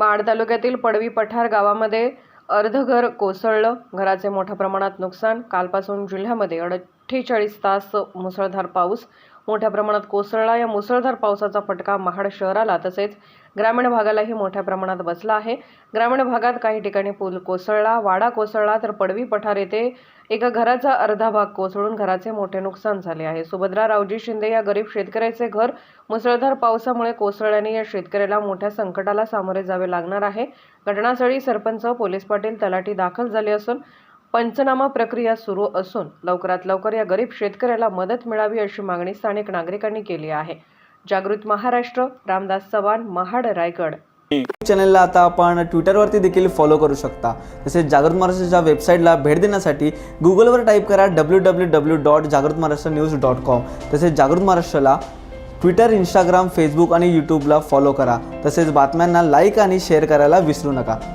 माड तालुक्यातील पडवी पठार गावामध्ये अर्धघर कोसळलं. घराचे मोठ्या प्रमाणात नुकसान. कालपासून जिल्ह्यामध्ये अठ्ठेचाळीस तास मुसळधार पाऊस मोठ्या प्रमाणात कोसळला. या मुसळधार पावसाचा फटका महाड शहराला तसेच ग्रामीण भागालाही मोठ्या प्रमाणात बसला आहे. ग्रामीण भागात काही ठिकाणी पूल कोसळला वाडा कोसळला तर पडवी पठार येथे एका घराचा अर्धा भाग कोसळून घराचे मोठे नुकसान झाले आहे. सुभद्रा रावजी शिंदे या गरीब शेतकऱ्याचे घर मुसळधार पावसामुळे कोसळल्याने या शेतकऱ्याला मोठ्या संकटाला सामोरे जावे लागणार आहे. घटनास्थळी सरपंच पोलीस पाटील तलाठी दाखल झाले असून पंचनामा प्रक्रिया सुरू असून लवकरात लवकर या गरीब शेतकऱ्याला मदत मिळावी अशी मागणी स्थानिक नागरिकांनी केली आहे. जागृत महाराष्ट्र रामदास चव्हाण महाड रायगड. चॅनलला आता आपण ट्विटरवरती देखील फॉलो करू शकता. तसेच जागृत महाराष्ट्राच्या वेबसाईटला भेट देण्यासाठी गुगलवर टाईप करा डब्ल्यू डब्ल्यू डब्ल्यू डॉट जागृत महाराष्ट्र न्यूज डॉट कॉम तसेच जागृत महाराष्ट्राला ट्विटर इंस्टाग्राम फेसबुक आणि यूट्यूबला फॉलो करा. तसेच बातम्यांना लाईक आणि शेअर करायला विसरू नका.